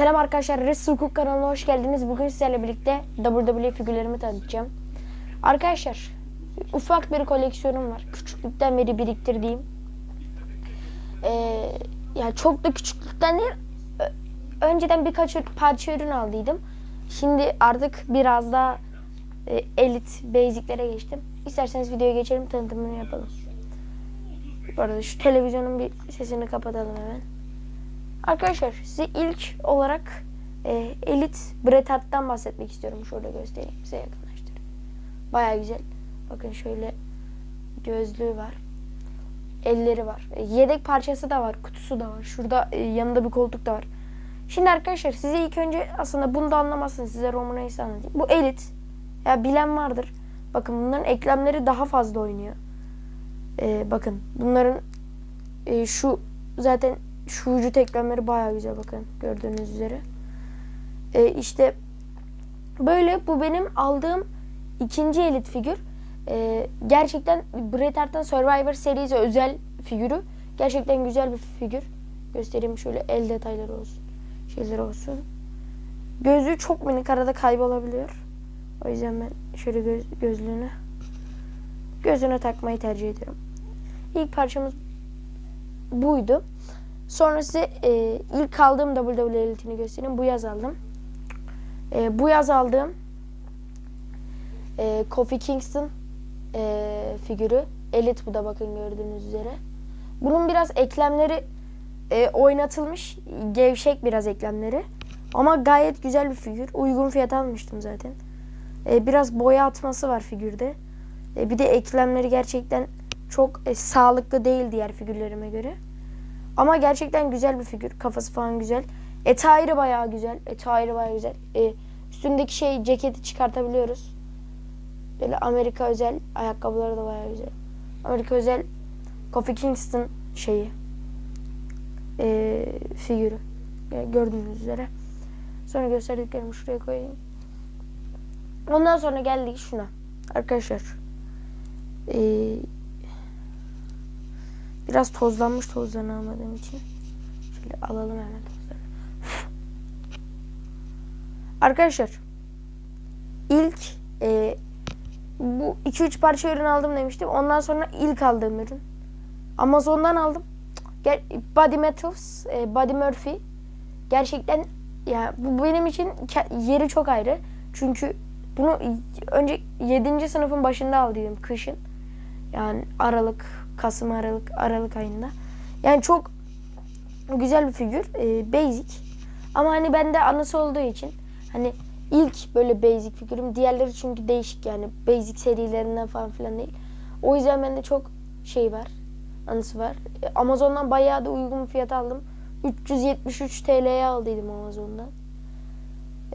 Selam arkadaşlar, Wrestle Cook kanalına hoş geldiniz. Bugün sizlerle birlikte WWE figürlerimi tanıtacağım. Arkadaşlar, ufak bir koleksiyonum var. Küçüklükten beri biriktirdiğim. Ee, yani çok da küçüklükten değil, önceden birkaç parça ürün aldıydım. Şimdi artık biraz daha e, elit, basiclere geçtim. İsterseniz videoya geçelim, tanıtımını yapalım. Bu arada şu televizyonun bir sesini kapatalım hemen. Arkadaşlar size ilk olarak e, Elit Bret Hart'tan bahsetmek istiyorum. Şöyle göstereyim size yakınlaştırayım. Baya güzel. Bakın şöyle gözlüğü var. Elleri var. E, yedek parçası da var. Kutusu da var. Şurada e, yanında bir koltuk da var. Şimdi arkadaşlar size ilk önce aslında bunu da anlamazsınız. Size Roman Reigns'i anlatayım. Bu Elit. Ya bilen vardır. Bakın bunların eklemleri daha fazla oynuyor. E, bakın bunların e, şu zaten şu vücut eklemleri baya güzel bakın gördüğünüz üzere. E, işte böyle bu benim aldığım ikinci elit figür. E, gerçekten Bret Hart'tan Survivor serisi özel figürü. Gerçekten güzel bir figür. Göstereyim şöyle el detayları olsun. Şeyler olsun. Gözlüğü çok minik arada kaybolabiliyor. O yüzden ben şöyle göz, gözlüğünü gözüne takmayı tercih ediyorum. İlk parçamız buydu. Sonra size e, ilk aldığım WWE Elite'ini göstereyim. Bu yaz aldım. E, bu yaz aldığım e, Kofi Kingston e, figürü. Elit bu da bakın gördüğünüz üzere. Bunun biraz eklemleri e, oynatılmış. Gevşek biraz eklemleri. Ama gayet güzel bir figür. Uygun fiyata almıştım zaten. E, biraz boya atması var figürde. E, bir de eklemleri gerçekten çok e, sağlıklı değil diğer figürlerime göre. Ama gerçekten güzel bir figür. Kafası falan güzel. Eti ayrı bayağı güzel. Eti ayrı bayağı güzel. E, üstündeki şey ceketi çıkartabiliyoruz. Böyle Amerika özel ayakkabıları da bayağı güzel. Amerika özel Kofi Kingston şeyi. E, figürü. Yani gördüğünüz üzere. Sonra gösterdiklerimi şuraya koyayım. Ondan sonra geldik şuna. Arkadaşlar. Eee Biraz tozlanmış tozlarını almadığım için. Şöyle alalım hemen tozlarını. Arkadaşlar ilk e, bu 2-3 parça ürün aldım demiştim. Ondan sonra ilk aldığım ürün. Amazon'dan aldım. Gel, Body Metals, e, Body Murphy. Gerçekten ya bu benim için yeri çok ayrı. Çünkü bunu önce 7. sınıfın başında aldıydım kışın. Yani Aralık, Kasım Aralık Aralık ayında. Yani çok güzel bir figür. e, basic. Ama hani bende anısı olduğu için hani ilk böyle basic figürüm. Diğerleri çünkü değişik yani. Basic serilerinden falan filan değil. O yüzden bende çok şey var. Anısı var. E, Amazon'dan bayağı da uygun fiyata aldım. 373 TL'ye aldıydım Amazon'dan.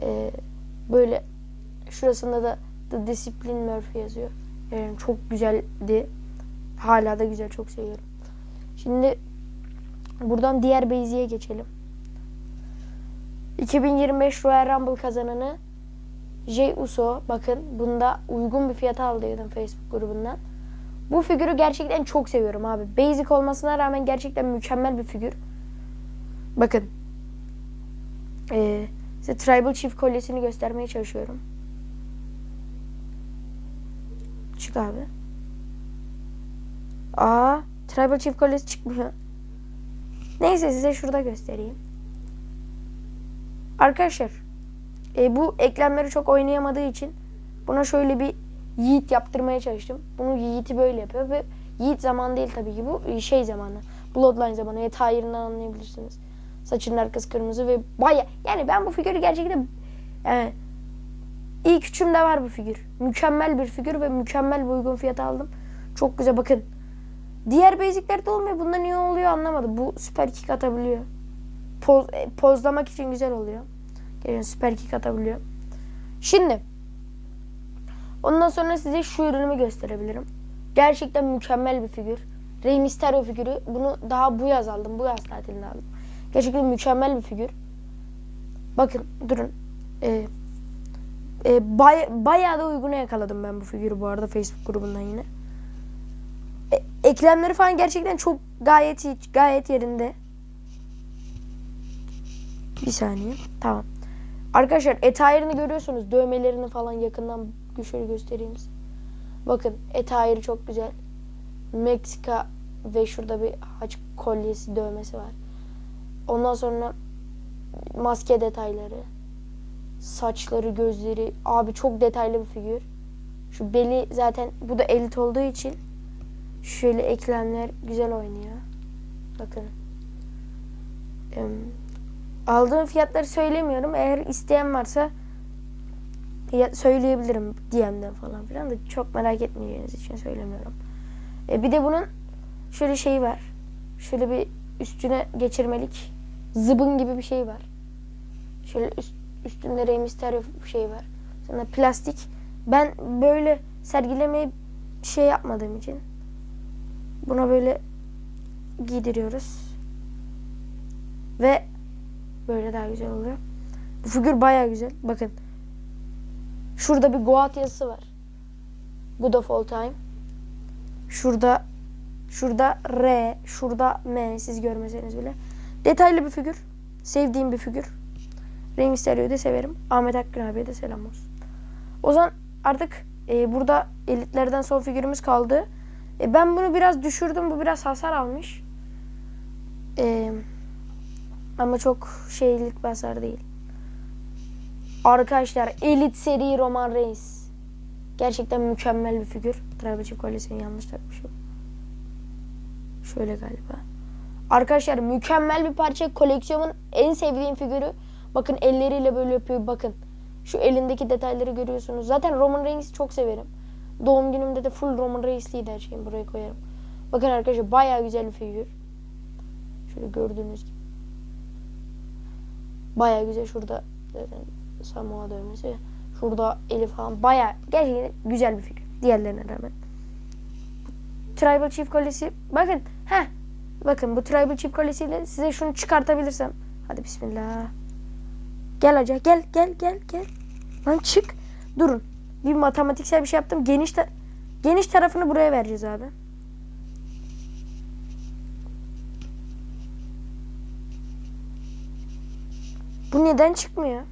E, böyle şurasında da The Discipline Murphy yazıyor. Yani çok güzeldi. Hala da güzel. Çok seviyorum. Şimdi buradan diğer Beyzi'ye geçelim. 2025 Royal Rumble kazananı Jey Uso. Bakın bunda uygun bir fiyata aldıydım Facebook grubundan. Bu figürü gerçekten çok seviyorum abi. Basic olmasına rağmen gerçekten mükemmel bir figür. Bakın. Ee, size Tribal Chief kolyesini göstermeye çalışıyorum. Çık abi. Aa, Tribal Chief kolyesi çıkmıyor. Neyse size şurada göstereyim. Arkadaşlar, e, bu eklemleri çok oynayamadığı için buna şöyle bir Yiğit yaptırmaya çalıştım. Bunu Yiğit'i böyle yapıyor ve Yiğit zaman değil tabii ki bu e, şey zamanı. Bloodline zamanı. Et hayırından anlayabilirsiniz. Saçının arkası kırmızı ve baya yani ben bu figürü gerçekten yani İlk üçümde var bu figür. Mükemmel bir figür ve mükemmel bir uygun fiyata aldım. Çok güzel bakın. Diğer basiclerde olmuyor. Bunda niye oluyor anlamadım. Bu süper kick atabiliyor. Poz, e, pozlamak için güzel oluyor. Gelin süper kick atabiliyor. Şimdi ondan sonra size şu ürünümü gösterebilirim. Gerçekten mükemmel bir figür. Rey Mysterio figürü. Bunu daha bu yaz aldım. Bu yaz tatilinde aldım. Gerçekten mükemmel bir figür. Bakın durun. Ee, e, bay, bayağı da uyguna yakaladım ben bu figürü bu arada Facebook grubundan yine. E, eklemleri falan gerçekten çok gayet iyi, gayet yerinde. Bir saniye. Tamam. Arkadaşlar etayırını görüyorsunuz. Dövmelerini falan yakından şöyle göstereyim size. Bakın etayırı çok güzel. Meksika ve şurada bir haç kolyesi dövmesi var. Ondan sonra maske detayları. Saçları, gözleri. Abi çok detaylı bir figür. Şu beli zaten bu da elit olduğu için şöyle eklemler güzel oynuyor. Bakın. Aldığım fiyatları söylemiyorum. Eğer isteyen varsa söyleyebilirim DM'den falan filan da çok merak etmeyeceğiniz için söylemiyorum. E, bir de bunun şöyle şeyi var. Şöyle bir üstüne geçirmelik zıbın gibi bir şey var. Şöyle üst, üstünde Rey Mysterio şey var. Sonra plastik. Ben böyle sergilemeyi şey yapmadığım için buna böyle giydiriyoruz. Ve böyle daha güzel oluyor. Bu figür baya güzel. Bakın. Şurada bir Goat yazısı var. Good of all time. Şurada şurada R, şurada M siz görmeseniz bile. Detaylı bir figür. Sevdiğim bir figür. Rey Mysterio'yu da severim. Ahmet Akgün abiye de selam olsun. O zaman artık e, burada elitlerden son figürümüz kaldı. E, ben bunu biraz düşürdüm. Bu biraz hasar almış. E, ama çok şeylik bir hasar değil. Arkadaşlar elit seri Roman Reigns. Gerçekten mükemmel bir figür. Chief kolyesini yanlış takmışım. Şöyle galiba. Arkadaşlar mükemmel bir parça. Koleksiyonumun en sevdiğim figürü. Bakın elleriyle böyle yapıyor. Bakın. Şu elindeki detayları görüyorsunuz. Zaten Roman Reigns'i çok severim. Doğum günümde de full Roman Reigns'liydi her şeyim. Buraya koyarım. Bakın arkadaşlar bayağı güzel bir figür. Şöyle gördüğünüz gibi. Bayağı güzel. Şurada zaten Samoa dövmesi. Şurada eli falan. Bayağı gerçekten güzel bir figür. Diğerlerine rağmen. Tribal Chief kolyesi. Bakın. Heh. Bakın bu Tribal Chief kolyesiyle size şunu çıkartabilirsem. Hadi bismillah. Gel hoca gel gel gel gel. Lan çık. Durun. Bir matematiksel bir şey yaptım. Geniş ta- geniş tarafını buraya vereceğiz abi. Bu neden çıkmıyor?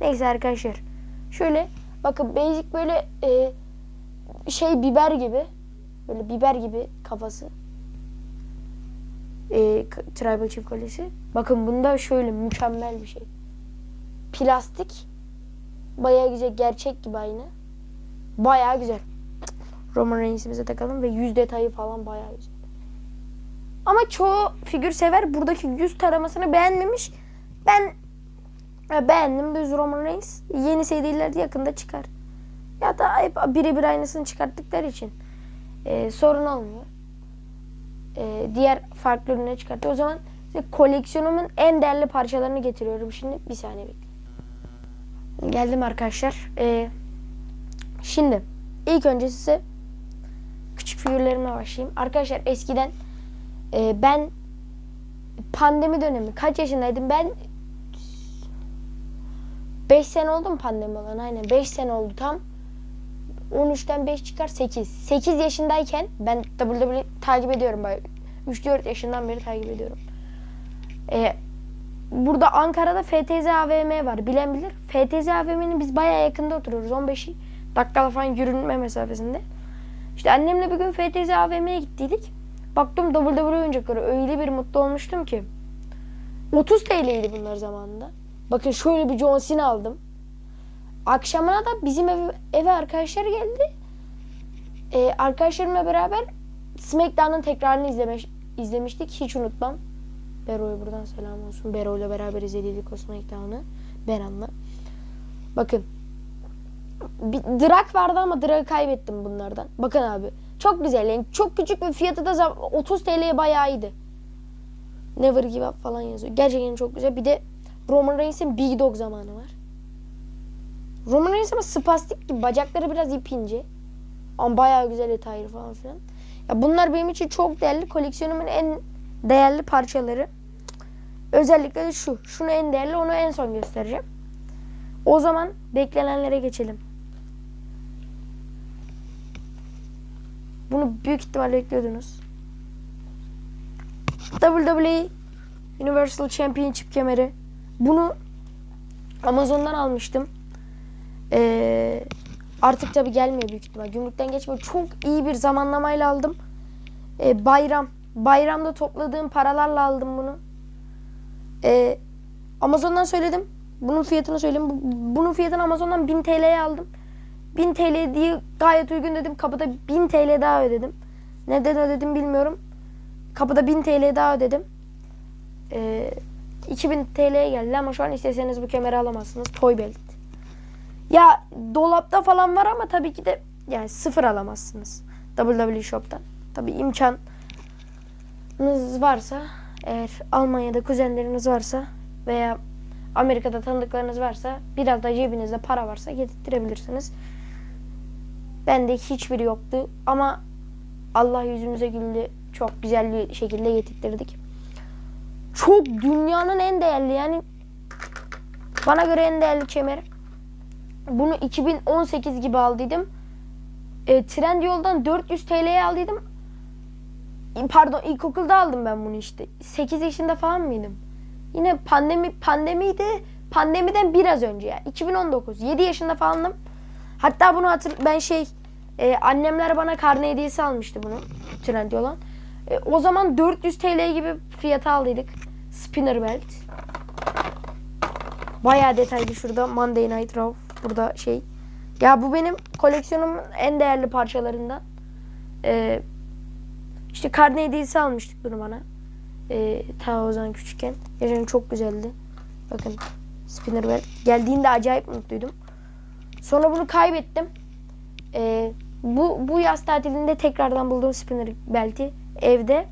Neyse arkadaşlar. Şöyle bakın basic böyle e, şey biber gibi. Böyle biber gibi kafası. E, tribal çift kolyesi. Bakın bunda şöyle mükemmel bir şey. Plastik. Bayağı güzel. Gerçek gibi aynı. Bayağı güzel. Roman Reigns'imize takalım ve yüz detayı falan bayağı güzel. Ama çoğu figür sever buradaki yüz taramasını beğenmemiş. Ben beğendim. Düz Roman Reigns. Yeni seriler yakında çıkar. Ya da hep birebir aynısını çıkarttıkları için e, sorun olmuyor. E, diğer farklı ürüne çıkartıyor. O zaman koleksiyonumun en değerli parçalarını getiriyorum şimdi. Bir saniye bekleyin. Geldim arkadaşlar. E, şimdi ilk önce size küçük figürlerime başlayayım. Arkadaşlar eskiden e, ben pandemi dönemi kaç yaşındaydım? Ben 5 sene oldu mu pandemi olan? Aynen 5 sene oldu tam. 13'ten 5 çıkar 8. 8 yaşındayken ben WWE takip ediyorum. 3-4 yaşından beri takip ediyorum. Ee, burada Ankara'da FTZ AVM var. Bilen bilir. FTZ AVM'nin biz bayağı yakında oturuyoruz. 15 dakika falan yürünme mesafesinde. İşte annemle bir gün FTZ AVM'ye gittiydik. Baktım WWE oyuncakları. Öyle bir mutlu olmuştum ki. 30 TL'ydi bunlar zamanında. Bakın şöyle bir John Cena aldım. Akşamına da bizim eve, eve arkadaşlar geldi. Ee, arkadaşlarımla beraber SmackDown'ın tekrarını izlemiş, izlemiştik. Hiç unutmam. Bero'ya buradan selam olsun. Bero ile beraber izledik o SmackDown'ı. Beran'la. Bakın. Bir Drak vardı ama Drak'ı kaybettim bunlardan. Bakın abi. Çok güzel. Yani çok küçük bir fiyatı da zam- 30 TL'ye bayağı iyiydi. Never give up falan yazıyor. Gerçekten çok güzel. Bir de Roman Reigns'in Big Dog zamanı var. Roman Reigns ama spastik gibi. Bacakları biraz ip ince. Ama bayağı güzel detaylı falan filan. Ya bunlar benim için çok değerli. Koleksiyonumun en değerli parçaları. Özellikle de şu. Şunu en değerli, onu en son göstereceğim. O zaman beklenenlere geçelim. Bunu büyük ihtimalle bekliyordunuz. WWE Universal Championship kemeri. Bunu Amazon'dan almıştım. Ee, artık tabi gelmiyor büyük ihtimal. Gümrükten geçmiyor. Çok iyi bir zamanlamayla aldım. Ee, bayram. Bayramda topladığım paralarla aldım bunu. Ee, Amazon'dan söyledim. Bunun fiyatını söyleyeyim. Bu- Bunun fiyatını Amazon'dan 1000 TL'ye aldım. 1000 TL diye gayet uygun dedim. Kapıda 1000 TL daha ödedim. Neden ödedim bilmiyorum. Kapıda 1000 TL daha ödedim. Ee, 2000 TL'ye geldi ama şu an isteseniz bu kemeri alamazsınız. Toy belt. Ya dolapta falan var ama tabii ki de yani sıfır alamazsınız. WWE Shop'tan. Tabii imkanınız varsa eğer Almanya'da kuzenleriniz varsa veya Amerika'da tanıdıklarınız varsa biraz da cebinizde para varsa getirtirebilirsiniz. Bende hiçbiri yoktu ama Allah yüzümüze güldü. Çok güzel bir şekilde getirttirdik. Çok dünyanın en değerli yani bana göre en değerli kemer. Bunu 2018 gibi aldıydım. E, Trendyol'dan 400 TL'ye aldıydım. Pardon ilkokulda aldım ben bunu işte. 8 yaşında falan mıydım? Yine pandemi pandemiydi. Pandemiden biraz önce ya. 2019. 7 yaşında falandım. Hatta bunu hatır ben şey e, annemler bana karne hediyesi almıştı bunu Trendyol'dan. E, o zaman 400 TL gibi fiyata aldıydık. Spinner belt. Bayağı detaylı şurada Monday Night Raw. Burada şey. Ya bu benim koleksiyonumun en değerli parçalarından. Ee, işte karne hediyesi almıştık bunu bana. Ee, ta o zaman küçükken. Gerçekten çok güzeldi. Bakın spinner belt. Geldiğinde acayip mutluydum. Sonra bunu kaybettim. Ee, bu, bu yaz tatilinde tekrardan buldum spinner belti. Evde.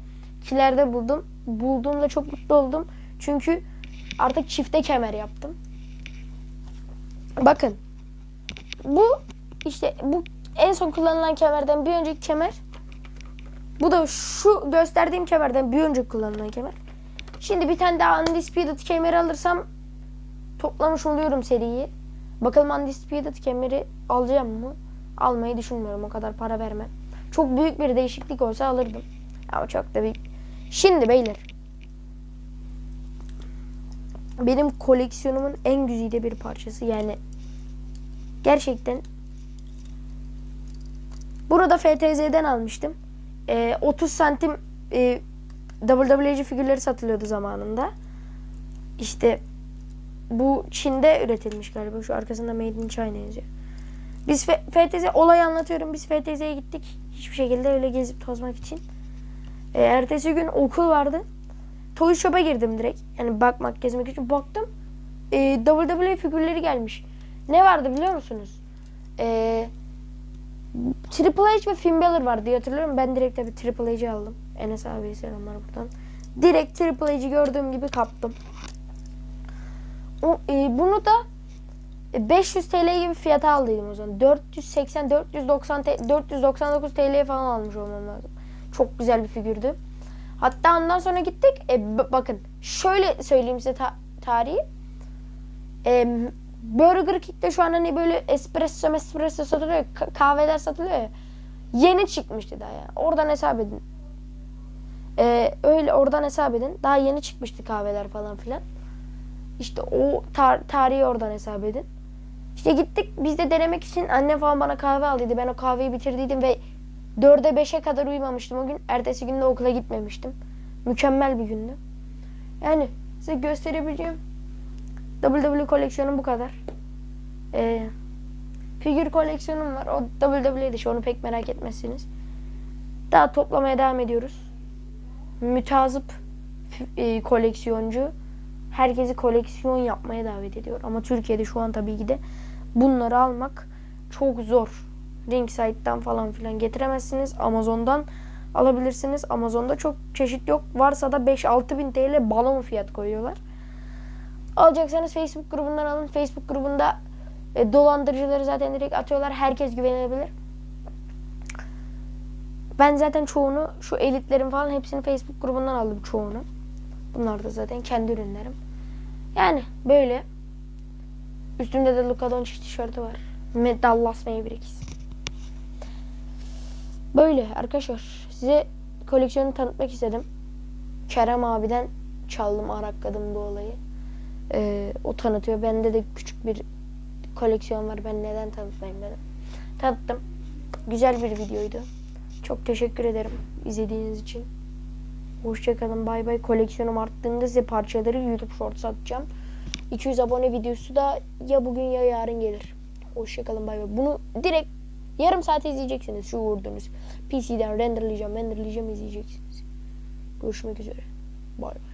Kilerde buldum. Bulduğumda çok mutlu oldum. Çünkü artık çifte kemer yaptım. Bakın. Bu işte bu en son kullanılan kemerden bir önceki kemer. Bu da şu gösterdiğim kemerden bir önceki kullanılan kemer. Şimdi bir tane daha Undisputed kemeri alırsam toplamış oluyorum seriyi. Bakalım Undisputed kemeri alacağım mı? Almayı düşünmüyorum. O kadar para vermem. Çok büyük bir değişiklik olsa alırdım. Ama çok da büyük. Şimdi beyler. Benim koleksiyonumun en güzide bir parçası. Yani gerçekten Burada FTZ'den almıştım. Ee, 30 santim e, WWE'ci figürleri satılıyordu zamanında. İşte bu Çin'de üretilmiş galiba. Şu arkasında Made in China yazıyor. Biz FTZ olayı anlatıyorum. Biz FTZ'ye gittik. Hiçbir şekilde öyle gezip tozmak için. Ee, ertesi gün okul vardı. Toy Shop'a girdim direkt. Yani bakmak, gezmek için. Baktım. E, WWE figürleri gelmiş. Ne vardı biliyor musunuz? Eee Triple H ve Finn Balor var diye hatırlıyorum. Ben direkt tabii Triple H'i aldım. Enes abiye selamlar buradan. Direkt Triple H'i gördüğüm gibi kaptım. O, e, bunu da e, 500 TL gibi fiyata aldıydım o zaman. 480 490 T- 499 TL'ye falan almış olmam lazım. Çok güzel bir figürdü. Hatta ondan sonra gittik. E, bakın şöyle söyleyeyim size ta- tarihi. E, Burger King'de şu an hani böyle espresso espresso satılıyor. ya, ka- kahveler satılıyor ya. Yeni çıkmıştı daha ya. Oradan hesap edin. Ee, öyle oradan hesap edin. Daha yeni çıkmıştı kahveler falan filan. İşte o tar- tarihi oradan hesap edin. İşte gittik biz de denemek için annem falan bana kahve aldıydı. Ben o kahveyi bitirdiydim ve 4'e 5'e kadar uyumamıştım o gün. Ertesi gün de okula gitmemiştim. Mükemmel bir gündü. Yani size gösterebileceğim WWE koleksiyonum bu kadar. Ee, figür koleksiyonum var. O WWE dışı onu pek merak etmezsiniz. Daha toplamaya devam ediyoruz. Mütazip e, koleksiyoncu herkesi koleksiyon yapmaya davet ediyor. Ama Türkiye'de şu an tabii ki de bunları almak çok zor. Ringside'dan falan filan getiremezsiniz. Amazon'dan alabilirsiniz. Amazon'da çok çeşit yok. Varsa da 5-6 bin TL balon fiyat koyuyorlar. Alacaksanız Facebook grubundan alın. Facebook grubunda e, dolandırıcıları zaten direkt atıyorlar. Herkes güvenilebilir. Ben zaten çoğunu şu elitlerin falan hepsini Facebook grubundan aldım çoğunu. Bunlar da zaten kendi ürünlerim. Yani böyle. Üstümde de Luka Doncic tişörtü var. Dallas Mavericks. Böyle arkadaşlar. Size koleksiyonu tanıtmak istedim. Kerem abiden çaldım, arakladım bu olayı. Ee, O tanıtıyor. Bende de küçük bir koleksiyon var. Ben neden tanıtmayayım dedim. Tanıttım. Güzel bir videoydu. Çok teşekkür ederim izlediğiniz için. Hoşçakalın. Bay bay. Koleksiyonum arttığında size parçaları YouTube Shorts atacağım. 200 abone videosu da ya bugün ya yarın gelir. Hoşçakalın. Bay bay. Bunu direkt yarım saat izleyeceksiniz. Şu vurduğunuz. PC'den renderlayacağım, renderlayacağım izleyeceksiniz. Görüşmek üzere. Bay bay.